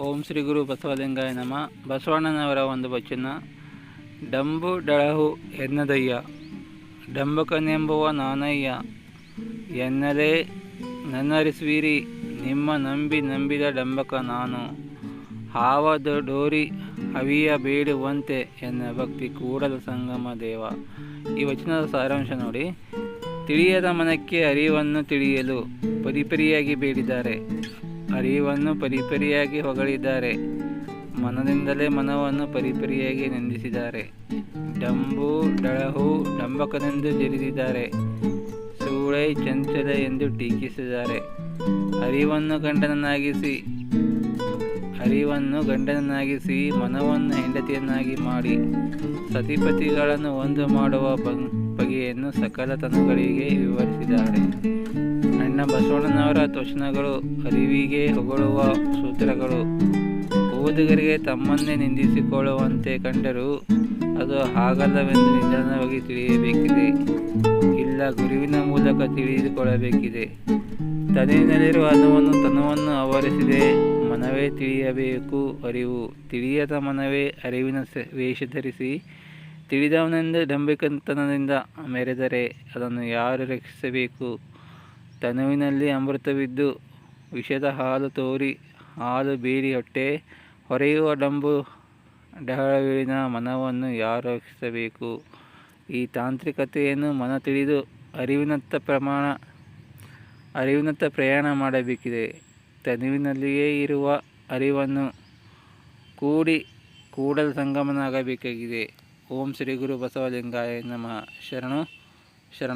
ಓಂ ಶ್ರೀ ಗುರು ಬಸವಲಿಂಗಾಯ ನಮ. ಬಸವಣ್ಣನವರ ಒಂದು ವಚನ, ಡಂಬು ಡಳಹು ಎನ್ನದಯ್ಯ, ಡಂಬಕನೆಂಬುವ ನಾನಯ್ಯ ಎನ್ನಲೇ ನನ್ನರಿಸುವಿರಿ, ನಿಮ್ಮ ನಂಬಿ ನಂಬಿದ ಡಂಬಕ ನಾನು. ಹಾವದ ಡೋರಿ ಹವಿಯ ಬೇಡುವಂತೆ ಎನ್ನ ಭಕ್ತಿ ಕೂಡಲ ಸಂಗಮ ದೇವ. ಈ ವಚನದ ಸಾರಾಂಶ ನೋಡಿ. ತಿಳಿಯದ ಮನಕ್ಕೆ ಅರಿವನ್ನು ತಿಳಿಯಲು ಪರಿಪರಿಯಾಗಿ ಬೇಡಿದ್ದಾರೆ. ಅರಿವನ್ನು ಪರಿಪರಿಯಾಗಿ ಹೊಗಳಿದ್ದಾರೆ. ಮನದಿಂದಲೇ ಮನವನ್ನು ಪರಿಪರಿಯಾಗಿ ನಿಂದಿಸಿದ್ದಾರೆ. ಡಂಬು, ಡಳಹು, ಡಂಬಕನೆಂದು ಜರಿದಿದ್ದಾರೆ. ಸೂಳೈ, ಚಂಚಲ ಎಂದು ಟೀಕಿಸಿದ್ದಾರೆ. ಅರಿವನ್ನು ಗಂಡನನ್ನಾಗಿಸಿ ಅರಿವನ್ನು ಗಂಡನನ್ನಾಗಿಸಿ, ಮನವನ್ನು ಹೆಂಡತಿಯನ್ನಾಗಿ ಮಾಡಿ, ಸತಿಪತಿಗಳನ್ನು ಒಂದು ಮಾಡುವ ಬಗೆಯನ್ನು ಸಕಲ ತನುಗಳಿಗೆ ವಿವರಿಸಿದ್ದಾರೆ. ಅಣ್ಣ ಬಸವಣ್ಣನವರ ತೋಷಣಗಳು, ಅರಿವಿಗೆ ಹೊಗಳುವ ಸೂತ್ರಗಳು. ಓದುಗರಿಗೆ ತಮ್ಮನ್ನೇ ನಿಂದಿಸಿಕೊಳ್ಳುವಂತೆ ಕಂಡರೂ ಅದು ಹಾಗಲ್ಲವೆಂದು ನಿಧಾನವಾಗಿ ತಿಳಿಯಬೇಕಿದೆ. ಇಲ್ಲ, ಗುರುವಿನ ಮೂಲಕ ತಿಳಿದುಕೊಳ್ಳಬೇಕಿದೆ. ತನಿನಲ್ಲಿರುವ ಅನುವನ್ನು ತನವನ್ನು ಆವರಿಸಿದೆ. ಮನವೇ ತಿಳಿಯಬೇಕು ಅರಿವು. ತಿಳಿಯದ ಮನವೇ ಅರಿವಿನ ವೇಷ ಧರಿಸಿ, ತಿಳಿದವನೆಂದು ಡಂಬಿಕತನದಿಂದ ಮೆರೆದರೆ ಅದನ್ನು ಯಾರು ರಕ್ಷಿಸಬೇಕು? ತನುವಿನಲ್ಲಿ ಅಮೃತವಿದ್ದು ವಿಷದ ಹಾಲು ತೋರಿ ಹಾಲು ಬೀರಿ ಹೊಟ್ಟೆ ಹೊರೆಯುವ ಡಂಬು ಡಹಳವಿನ ಮನವನ್ನು ಯಾರು ರಕ್ಷಿಸಬೇಕು ಈ ತಾಂತ್ರಿಕತೆಯನ್ನು ಮನ ತಿಳಿದು ಅರಿವಿನತ್ತ ಪ್ರಮಾಣ, ಅರಿವಿನತ್ತ ಪ್ರಯಾಣ ಮಾಡಬೇಕಿದೆ. ತನುವಿನಲ್ಲಿಯೇ ಇರುವ ಅರಿವನ್ನು ಕೂಡಿ ಕೂಡಲ ಸಂಗಮನಾಗಬೇಕಾಗಿದೆ. ಓಂ ಶ್ರೀ ಗುರು ಬಸವಲಿಂಗಾಯ ನಮಃ. ಶರಣು, ಶರಣ.